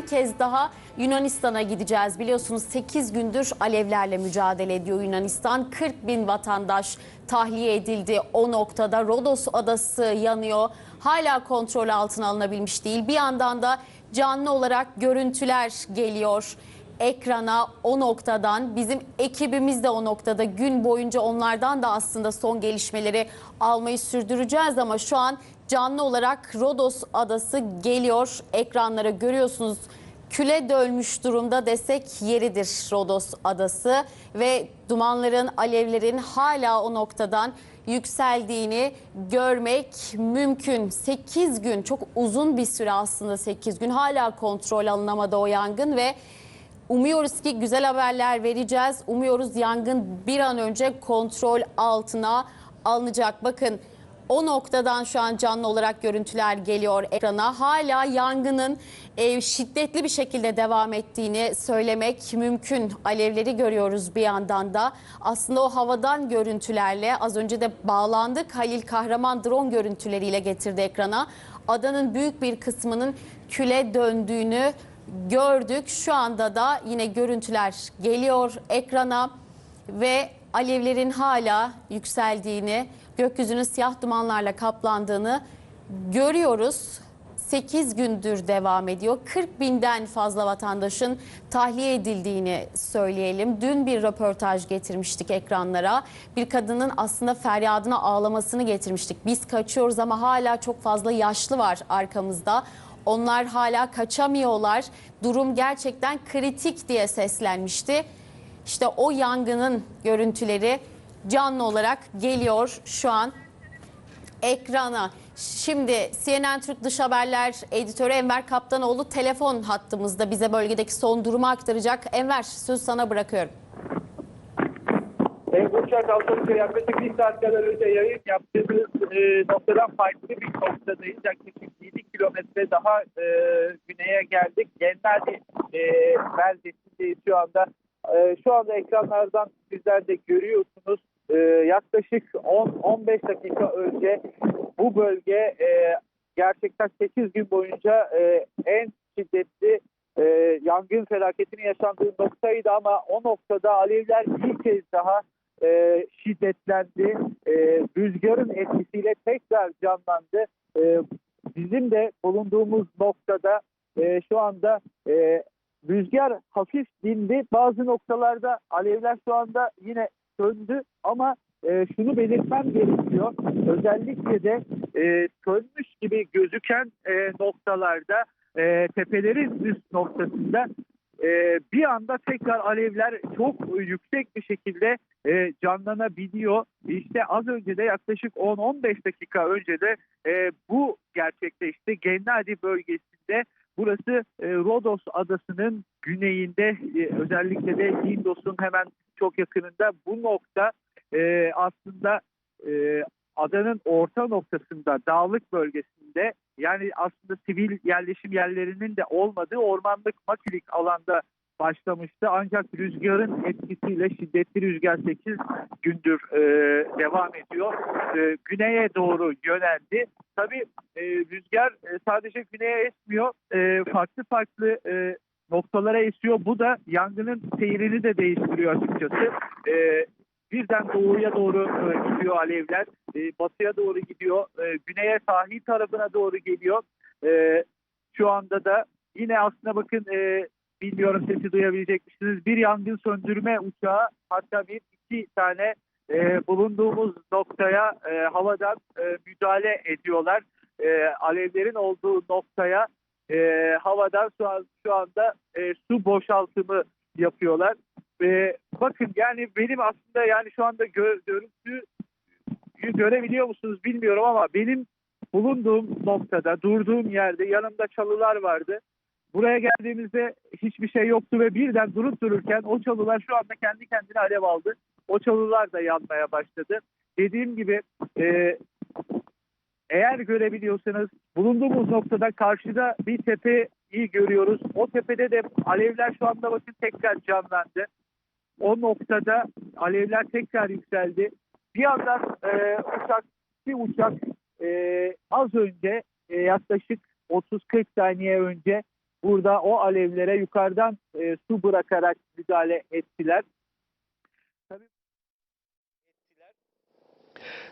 Bir kez daha Yunanistan'a gideceğiz. Biliyorsunuz 8 gündür alevlerle mücadele ediyor Yunanistan. 40 bin vatandaş tahliye edildi. O noktada Rodos adası yanıyor. Hala kontrol altına alınabilmiş değil. Bir yandan da canlı olarak görüntüler geliyor ekrana o noktadan bizim ekibimiz de o noktada gün boyunca onlardan da aslında son gelişmeleri almayı sürdüreceğiz ama şu an canlı olarak Rodos adası geliyor ekranlara görüyorsunuz küle dönmüş durumda desek yeridir Rodos adası ve dumanların alevlerin hala o noktadan yükseldiğini görmek mümkün. 8 gün çok uzun bir süre aslında 8 gün hala kontrol alınamadı o yangın ve Umuyoruz ki güzel haberler vereceğiz. Umuyoruz yangın bir an önce kontrol altına alınacak. Bakın o noktadan şu an canlı olarak görüntüler geliyor ekrana. Hala yangının e, şiddetli bir şekilde devam ettiğini söylemek mümkün. Alevleri görüyoruz bir yandan da. Aslında o havadan görüntülerle az önce de bağlandık. Halil Kahraman drone görüntüleriyle getirdi ekrana. Adanın büyük bir kısmının küle döndüğünü gördük. Şu anda da yine görüntüler geliyor ekrana ve alevlerin hala yükseldiğini, gökyüzünün siyah dumanlarla kaplandığını görüyoruz. 8 gündür devam ediyor. 40 binden fazla vatandaşın tahliye edildiğini söyleyelim. Dün bir röportaj getirmiştik ekranlara. Bir kadının aslında feryadına ağlamasını getirmiştik. Biz kaçıyoruz ama hala çok fazla yaşlı var arkamızda. Onlar hala kaçamıyorlar. Durum gerçekten kritik diye seslenmişti. İşte o yangının görüntüleri canlı olarak geliyor şu an ekrana. Şimdi CNN Türk Dış Haberler editörü Enver Kaptanoğlu telefon hattımızda bize bölgedeki son durumu aktaracak. Enver söz sana bırakıyorum. E, Burçak Avcılık'ta yaklaşık bir saat kadar önce yayın yaptığımız e, noktadan farklı bir noktadayız. Yaklaşık 7 kilometre daha e, güneye geldik. Genelde e, beldesindeyiz şu anda. E, şu anda ekranlardan sizler de görüyorsunuz. E, yaklaşık 10-15 dakika önce bu bölge e, gerçekten 8 gün boyunca e, en şiddetli e, yangın felaketinin yaşandığı noktaydı ama o noktada alevler bir kez daha e, şiddetlendi. E, rüzgarın etkisiyle tekrar canlandı. E, bizim de bulunduğumuz noktada e, şu anda e, rüzgar hafif dindi. Bazı noktalarda alevler şu anda yine söndü ama e, şunu belirtmem gerekiyor. Özellikle de e, sönmüş gibi gözüken e, noktalarda e, tepelerin üst noktasında e, bir anda tekrar alevler çok yüksek bir şekilde e, canlanabiliyor. İşte az önce de yaklaşık 10-15 dakika önce de e, bu gerçekleşti. Gennadi bölgesinde burası e, Rodos adasının güneyinde e, özellikle de Lindos'un hemen çok yakınında bu nokta e, aslında e, adanın orta noktasında dağlık bölgesinde yani aslında sivil yerleşim yerlerinin de olmadığı ormanlık makilik alanda başlamıştı. Ancak rüzgarın etkisiyle şiddetli rüzgar 8 gündür e, devam ediyor. E, güneye doğru yöneldi. Tabii e, rüzgar e, sadece güneye esmiyor. E, farklı farklı e, noktalara esiyor. Bu da yangının seyrini de değiştiriyor açıkçası. E, birden doğuya doğru e, gidiyor alevler. E, batıya doğru gidiyor. E, güneye sahil tarafına doğru geliyor. E, şu anda da yine aslında bakın e, bilmiyorum sesi duyabilecek misiniz? Bir yangın söndürme uçağı hatta bir iki tane e, bulunduğumuz noktaya e, havadan e, müdahale ediyorlar. E, alevlerin olduğu noktaya e, havadan şu, an, şu anda e, su boşaltımı yapıyorlar. Ve bakın yani benim aslında yani şu anda gö görüntüyü görebiliyor musunuz bilmiyorum ama benim bulunduğum noktada, durduğum yerde yanımda çalılar vardı. Buraya geldiğimizde hiçbir şey yoktu ve birden durup dururken o çalılar şu anda kendi kendine alev aldı. O çalılar da yanmaya başladı. Dediğim gibi e, eğer görebiliyorsanız bulunduğumuz noktada karşıda bir tepeyi görüyoruz. O tepede de alevler şu anda bakın tekrar canlandı. O noktada alevler tekrar yükseldi. Bir yandan e, uçak, bir uçak e, az önce e, yaklaşık 30-40 saniye önce burada o alevlere yukarıdan e, su bırakarak müdahale ettiler.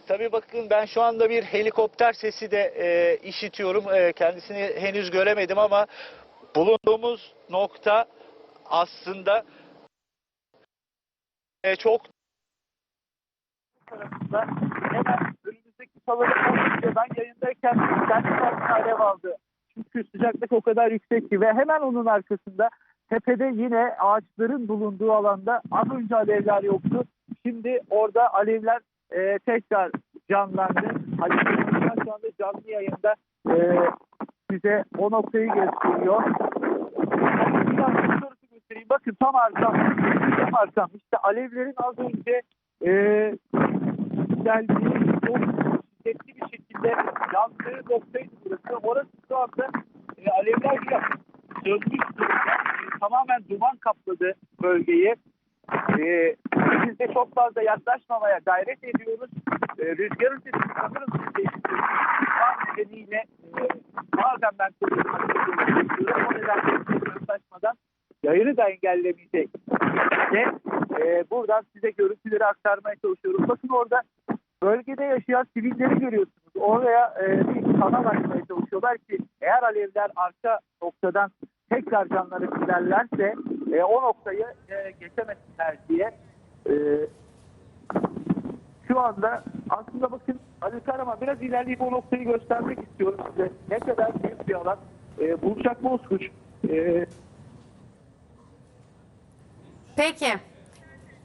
Tabii bakın ben şu anda bir helikopter sesi de e, işitiyorum. E, kendisini henüz göremedim ama bulunduğumuz nokta aslında e, çok tarafında hemen önümüzdeki önünde ben yayındayken kendi kendine alev aldı. Çünkü sıcaklık o kadar yüksek ki ve hemen onun arkasında tepede yine ağaçların bulunduğu alanda az önce alevler yoktu. Şimdi orada alevler e, tekrar canlandı. Ali Kırmızı'dan şu anda canlı yayında e, size o noktayı gösteriyor. Bakın tam arkam. Tam arkam. İşte alevlerin az önce e, geldiği çok şiddetli bir şekilde yandığı noktaydı burası. Orası şu anda e, alevler biraz sönmüş durumda. E, tamamen duman kapladı bölgeyi. E, de çok fazla yaklaşmamaya gayret ediyoruz. E, rüzgarın sesini sanırım. Şu nedeniyle e, bazen ben. O nedenle yaklaşmadan yayını da engellemeyecek. Ve e, buradan size görüntüleri aktarmaya çalışıyorum. Bakın orada bölgede yaşayan sivilleri görüyorsunuz. Oraya e, bir kanal açmaya çalışıyorlar ki eğer alevler arka noktadan tekrar canları giderlerse e, o noktayı e, geçemesinler diye e, şu anda aslında bakın Ali Karaman biraz ilerleyip o noktayı göstermek istiyorum size. Ne kadar büyük bir alan. E, Burçak Bozkuş e, Peki.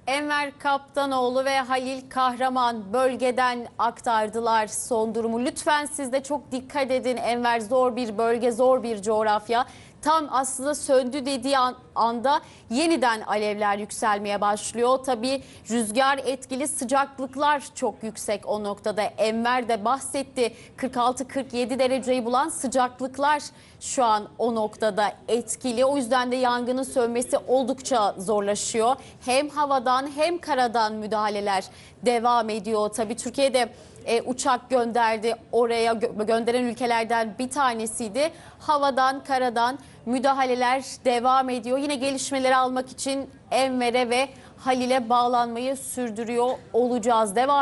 Enver Kaptanoğlu ve Halil Kahraman bölgeden aktardılar son durumu. Lütfen siz de çok dikkat edin. Enver zor bir bölge, zor bir coğrafya. Tam aslında söndü dediği an- anda yeniden alevler yükselmeye başlıyor. Tabii rüzgar etkili sıcaklıklar çok yüksek o noktada. Enver de bahsetti 46-47 dereceyi bulan sıcaklıklar şu an o noktada etkili. O yüzden de yangının sönmesi oldukça zorlaşıyor. Hem havadan hem karadan müdahaleler devam ediyor. Tabii Türkiye'de e, uçak gönderdi. Oraya gö- gönderen ülkelerden bir tanesiydi. Havadan, karadan müdahaleler devam ediyor. Yine gelişmeleri almak için Enver'e ve Halil'e bağlanmayı sürdürüyor olacağız. Devam